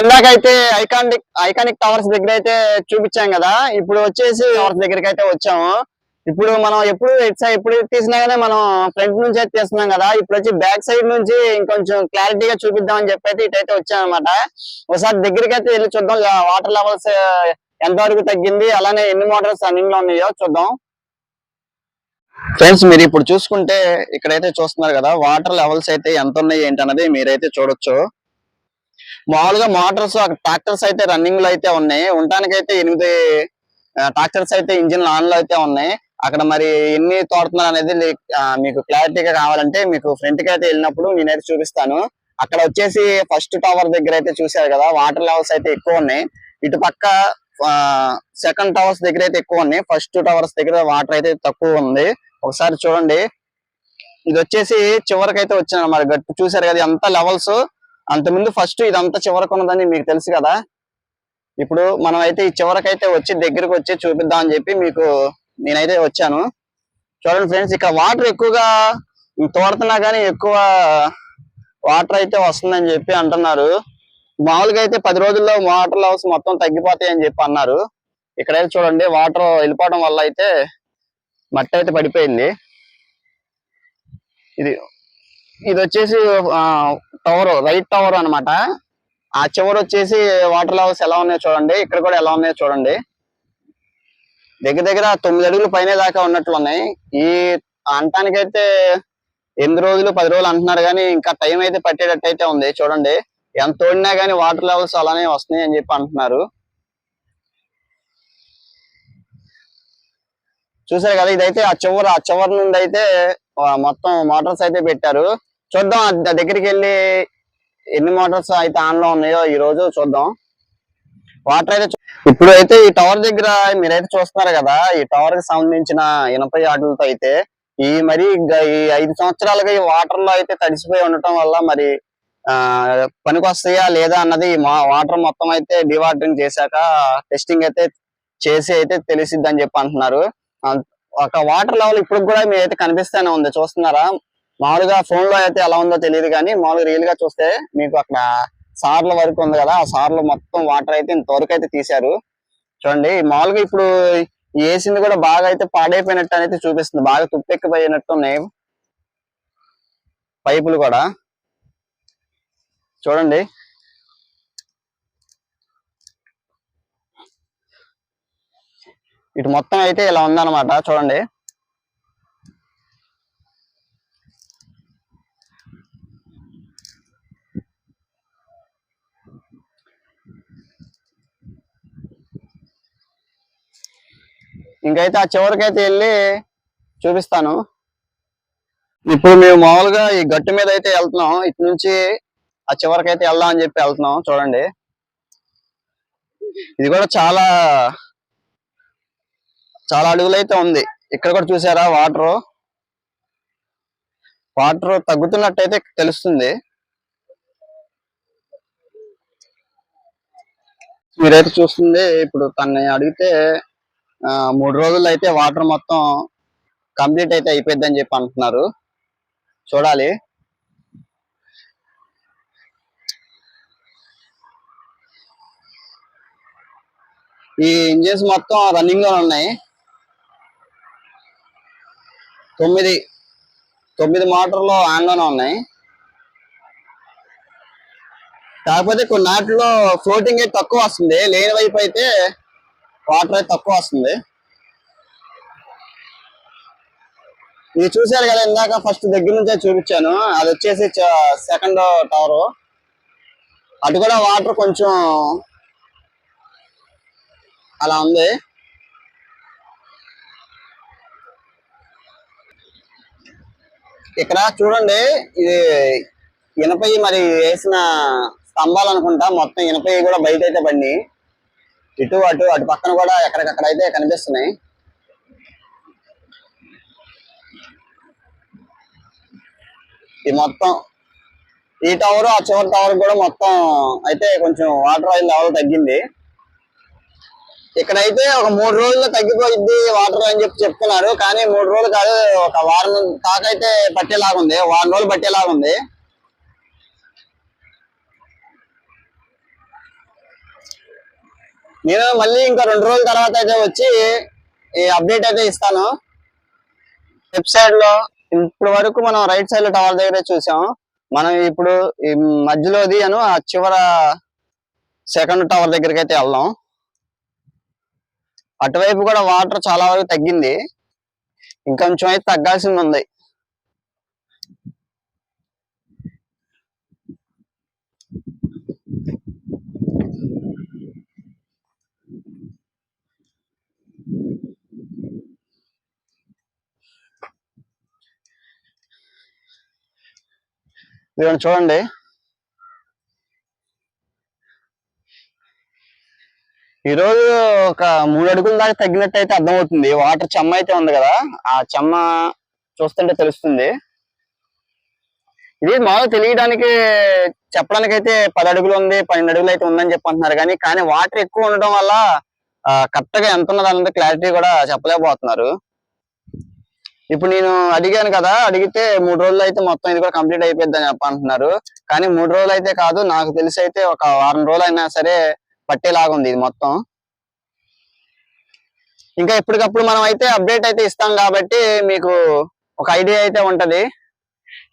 ఇందాకైతే iconic iconic towers దగ్గర అయితే చూపించాం కదా. ఇప్పుడు వచ్చేసి టవర్స్ దగ్గరికి అయితే వచ్చాము. ఇప్పుడు మనం ఎప్పుడు ఎప్పుడు తీసినా కానీ మనం ఫ్రంట్ నుంచి అయితే తీస్తున్నాం కదా. ఇప్పుడు వచ్చి బ్యాక్ సైడ్ నుంచి ఇంకొంచెం క్లారిటీగా చూపిద్దాం అని చెప్పి అయితే ఇటైతే వచ్చామన్నమాట. అనమాట ఒకసారి దగ్గరికి అయితే వెళ్ళి చూద్దాం. వాటర్ లెవెల్స్ ఎంత వరకు తగ్గింది? అలానే ఎన్ని మోటార్స్ రన్నింగ్లో ఉన్నాయో చూద్దాం. ఫ్రెండ్స్ మీరు ఇప్పుడు చూసుకుంటే ఇక్కడైతే చూస్తున్నారు కదా వాటర్ లెవెల్స్ అయితే ఎంత ఉన్నాయి ఏంటన్నది మీరైతే చూడొచ్చు. మామూలుగా మోటార్స్ ట్రాక్టర్స్ అయితే రన్నింగ్లో అయితే ఉన్నాయి. ఉండటానికి అయితే ఎనిమిది ట్రాక్టర్స్ అయితే ఇంజిన్ ఆన్లో అయితే ఉన్నాయి. అక్కడ మరి ఎన్ని తోడుతున్నారు అనేది మీకు క్లారిటీగా కావాలంటే మీకు ఫ్రంట్కి అయితే వెళ్ళినప్పుడు నేనైతే చూపిస్తాను. అక్కడ వచ్చేసి ఫస్ట్ టవర్ దగ్గర అయితే చూశారు కదా వాటర్ లెవెల్స్ అయితే ఎక్కువ ఉన్నాయి. ఇటు పక్క సెకండ్ టవర్స్ దగ్గర అయితే ఎక్కువ ఉన్నాయి. ఫస్ట్ టవర్స్ దగ్గర వాటర్ అయితే తక్కువ ఉంది. ఒకసారి చూడండి. ఇది వచ్చేసి చివరికి అయితే వచ్చిన మరి గట్టు చూసారు కదా ఎంత లెవెల్స్ అంతకుముందు ఫస్ట్ ఇదంతా చివరకు ఉన్నదని మీకు తెలుసు కదా. ఇప్పుడు మనం అయితే ఈ చివరకైతే వచ్చి దగ్గరకు వచ్చి చూపిద్దాం అని చెప్పి మీకు నేనైతే వచ్చాను. చూడండి ఫ్రెండ్స్ ఇక్కడ వాటర్ ఎక్కువగా తోడుతున్నా కానీ ఎక్కువ వాటర్ అయితే వస్తుందని చెప్పి అంటున్నారు. మామూలుగా అయితే పది రోజుల్లో వాటర్ లెవెల్స్ మొత్తం తగ్గిపోతాయి అని చెప్పి అన్నారు. ఇక్కడైతే చూడండి వాటర్ వెళ్ళిపోవడం వల్ల అయితే మట్టి అయితే పడిపోయింది. ఇది ఇది వచ్చేసి టవర్ రైట్ టవర్ అన్నమాట. ఆ చివర వచ్చేసి వాటర్ లెవెల్స్ ఎలా ఉన్నాయో చూడండి. ఇక్కడ కూడా ఎలా ఉన్నాయో చూడండి. దగ్గర దగ్గర తొమ్మిది అడుగులు పైన దాకా ఉన్నట్లు ఉన్నాయి. ఈ అంటానికైతే ఎనిమిది రోజులు పది రోజులు అంటున్నారు కానీ ఇంకా టైం అయితే పట్టేటట్టు అయితే ఉంది. చూడండి. ఎంత తోడినా కానీ వాటర్ లెవెల్స్ అలానే వస్తున్నాయి అని చెప్పి అంటున్నారు. చూసారు కదా ఇదైతే ఆ చివరి ఆ చివరి నుండి అయితే మొత్తం మోటార్స్ అయితే పెట్టారు. చూద్దాం ఆ దగ్గరికి వెళ్ళి ఎన్ని మోటార్స్ అయితే ఆన్లో ఉన్నాయో ఈ రోజు చూద్దాం. వాటర్ అయితే ఇప్పుడు అయితే ఈ టవర్ దగ్గర మీరైతే చూస్తున్నారు కదా ఈ టవర్కి సంబంధించిన ఇనప ఆటలతో అయితే ఈ మరి ఈ ఐదు సంవత్సరాలుగా ఈ వాటర్లో అయితే తడిసిపోయి ఉండటం వల్ల మరి ఆ పనికొస్తాయా లేదా అన్నది మా వాటర్ మొత్తం అయితే డివాటరింగ్ చేశాక టెస్టింగ్ అయితే చేసి అయితే తెలిసిద్ది అని చెప్పి అంటున్నారు. ఒక వాటర్ లెవెల్ ఇప్పుడు కూడా మీ అయితే కనిపిస్తూనే ఉంది చూస్తున్నారా? మామూలుగా ఫోన్లో అయితే ఎలా ఉందో తెలియదు కానీ మామూలుగా రియల్గా చూస్తే మీకు అక్కడ సార్ల వరకు ఉంది కదా ఆ సార్లు మొత్తం వాటర్ అయితే ఇంతవరకు అయితే తీశారు. చూడండి మామూలుగా ఇప్పుడు వేసింది కూడా బాగా అయితే పాడైపోయినట్టు అయితే చూపిస్తుంది. బాగా తుప్పెక్కిపోయినట్టు ఉన్నాయి పైపులు కూడా. చూడండి. ఇటు మొత్తం అయితే ఇలా ఉందన్నమాట. చూడండి. ఇంకైతే ఆ చివరికైతే వెళ్ళి చూపిస్తాను. ఇప్పుడు మేము మామూలుగా ఈ గట్టు మీద అయితే వెళ్తున్నాం. ఇటు నుంచి ఆ చివరికైతే వెళ్దాం అని చెప్పి వెళ్తున్నాం. చూడండి. ఇది కూడా చాలా చాలా అడుగులు అయితే ఉంది. ఇక్కడ కూడా చూసారా? వాటర్. వాటర్ తగ్గుతున్నట్టయితే తెలుస్తుంది. మీరైతే చూస్తుంది. ఇప్పుడు తన్ని అడిగితే మూడు రోజుల్లో అయితే వాటర్ మొత్తం కంప్లీట్ అయితే అయిపోద్ది అని చెప్పి అంటున్నారు. చూడాలి. ఈ ఇంజిన్స్ మొత్తం రన్నింగ్లో ఉన్నాయి. తొమ్మిది తొమ్మిది మోటార్లు ఆన్లోనే ఉన్నాయి. కాకపోతే కొన్ని నాటిలో ఫ్లోటింగ్ అయితే తక్కువ వస్తుంది. లేని వైపు అయితే వాటర్ అయితే తక్కువ వస్తుంది. ఇది చూసారు కదా ఇందాక ఫస్ట్ దగ్గర నుంచే చూపించాను. అది వచ్చేసి సెకండ్ టవర్ అటు కూడా వాటర్ కొంచెం అలా ఉంది. ఇక్కడ చూడండి ఇది ఇనపై మరి వేసిన స్తంభాలు అనుకుంటా. మొత్తం ఇనపై కూడా బయట అయితే బండి ఇటు అటు అటు పక్కన కూడా ఎక్కడికక్కడ అయితే కనిపిస్తున్నాయి. ఇది మొత్తం ఈ టవర్ ఆ చివరి టవర్ కూడా మొత్తం అయితే కొంచెం వాటర్ ఆయిల్ లెవెల్ తగ్గింది. ఇక్కడైతే ఒక మూడు రోజుల్లో తగ్గిపోయింది వాటర్ అని చెప్పి చెప్తున్నారు. కానీ మూడు రోజులు కాదు ఒక వారం దాకా అయితే పట్టేలాగుంది. వారం రోజులు పట్టేలాగుంది. నేను మళ్ళీ ఇంకా రెండు రోజుల తర్వాత అయితే వచ్చి ఈ అప్డేట్ అయితే ఇస్తాను. లెఫ్ట్ సైడ్లో ఇప్పుడు వరకు మనం రైట్ సైడ్లో టవర్ దగ్గరే చూసాం. మనం ఇప్పుడు ఈ మధ్యలోది అను ఆ చివర సెకండ్ టవర్ దగ్గరికి అయితే వెళ్దాం. అటువైపు కూడా వాటర్ చాలా వరకు తగ్గింది. ఇంకొంచెం అయితే తగ్గాల్సింది ఉంది. ఇదిగోండి చూడండి. ఈరోజు ఒక మూడు అడుగుల దాకా తగ్గినట్టు అయితే అర్థమవుతుంది. వాటర్ చెమ్మ అయితే ఉంది కదా ఆ చెమ్మ చూస్తుంటే తెలుస్తుంది. ఇది మామూలు తెలియడానికి చెప్పడానికి అయితే పది అడుగులు ఉంది పన్నెండు అడుగులు అయితే ఉందని చెప్పంటున్నారు కానీ కానీ వాటర్ ఎక్కువ ఉండడం వల్ల కరెక్ట్గా ఎంత ఉన్నదో క్లారిటీ కూడా చెప్పలేకపోతున్నారు. ఇప్పుడు నేను అడిగాను కదా అడిగితే మూడు రోజులు అయితే మొత్తం ఇది కూడా కంప్లీట్ అయిపోయిందని అని కానీ మూడు రోజులు అయితే కాదు నాకు తెలిసి అయితే ఒక వారం రోజులు అయినా సరే పట్టేలాగా ఉంది ఇది మొత్తం. ఇంకా ఎప్పటికప్పుడు మనం అయితే అప్డేట్ అయితే ఇస్తాం కాబట్టి మీకు ఒక ఐడియా అయితే ఉంటది.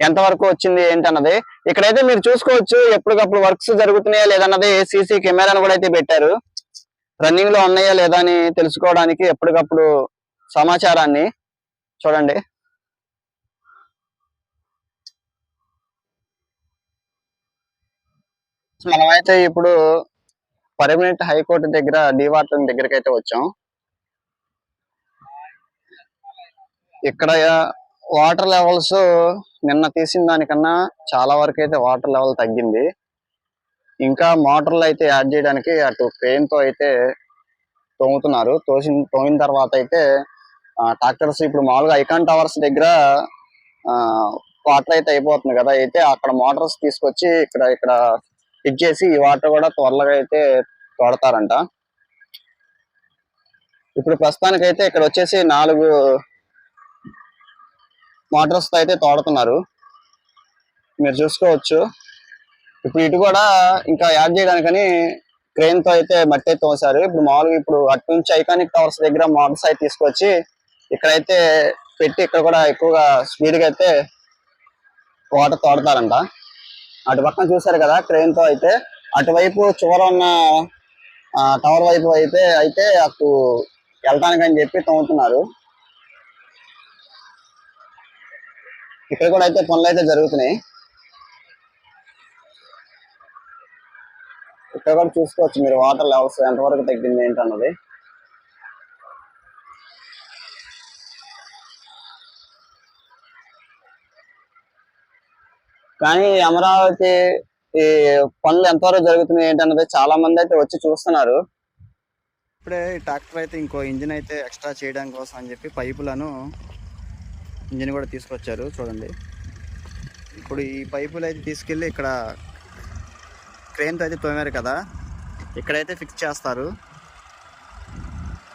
ఎంతవరకు వచ్చింది ఏంటన్నది. ఇక్కడైతే మీరు చూసుకోవచ్చు ఎప్పటికప్పుడు వర్క్స్ జరుగుతున్నాయా లేదన్నది సీసీ కెమెరాను కూడా అయితే పెట్టారు. రన్నింగ్లో ఉన్నాయా లేదా అని తెలుసుకోవడానికి ఎప్పటికప్పుడు సమాచారాన్ని చూడండి. మనమైతే ఇప్పుడు పర్మనెంట్ హైకోర్టు దగ్గర డివాటర్ దగ్గరికి అయితే వచ్చాం. ఇక్కడ వాటర్ లెవెల్స్ నిన్న తీసిన దానికన్నా చాలా వరకు అయితే వాటర్ లెవెల్ తగ్గింది. ఇంకా మోటార్లు అయితే యాడ్ చేయడానికి అటు క్రెయిన్తో అయితే తోముతున్నారు. తోసిన తోమిన తర్వాత అయితే ట్రాక్టర్స్ ఇప్పుడు మామూలుగా ఐకాన్ టవర్స్ దగ్గర వాటర్ అయితే అయిపోతుంది కదా. అయితే అక్కడ మోటార్స్ తీసుకొచ్చి ఇక్కడ ఇక్కడ ఫిట్ చేసి ఈ వాటర్ కూడా త్వరగా అయితే తోడతారంట ఇప్పుడు ప్రస్తుతానికి అయితే ఇక్కడ వచ్చేసి నాలుగు మోటార్స్తో అయితే తోడుతున్నారు. మీరు చూసుకోవచ్చు. ఇప్పుడు ఇటు కూడా ఇంకా యాడ్ చేయడానికని క్రెయిన్తో అయితే మట్టి అయితే తోసారు. ఇప్పుడు మామూలుగా ఇప్పుడు అటు నుంచి ఐకానిక్ టవర్స్ దగ్గర మోటార్స్ అయితే తీసుకొచ్చి ఇక్కడైతే పెట్టి ఇక్కడ కూడా ఎక్కువగా స్పీడ్గా అయితే వాటర్ తోడతారంట. అటు పక్కన చూసారు కదా క్రెయిన్తో అయితే. అటువైపు చివర ఉన్న టవర్ వైపు అయితే అయితే అటు వెళ్తానికని చెప్పి తోముతున్నారు. ఇక్కడ కూడా అయితే పనులు అయితే జరుగుతున్నాయి. ఇక్కడ కూడా చూసుకోవచ్చు మీరు వాటర్ లెవెల్స్ ఎంతవరకు తగ్గింది ఏంటన్నది. కానీ అమరావతి ఈ పనులు ఎంతవరకు జరుగుతున్నాయి ఏంటన్నది చాలా మంది అయితే వచ్చి చూస్తున్నారు. ఇప్పుడే ట్రాక్టర్ అయితే ఇంకో ఇంజిన్ అయితే ఎక్స్ట్రా చేయడం కోసం అని చెప్పి పైపులను ఇంజిన్ కూడా తీసుకొచ్చారు చూడండి. ఇప్పుడు ఈ పైపులు అయితే తీసుకెళ్ళి ఇక్కడ క్రేన్తో అయితే తోమారు కదా ఇక్కడైతే ఫిక్స్ చేస్తారు.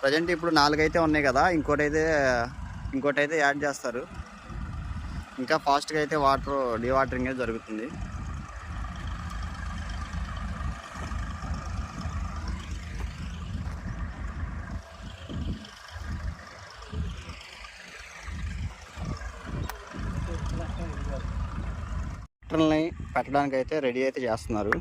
ప్రజెంట్ ఇప్పుడు నాలుగైతే ఉన్నాయి కదా ఇంకోటి అయితే ఇంకోటి అయితే యాడ్ చేస్తారు. ఇంకా ఫాస్ట్గా అయితే వాటర్ డివాటరింగ్ అయితే జరుగుతుంది. ట్రాక్టర్ని పెట్టడానికి అయితే రెడీ అయితే చేస్తున్నారు.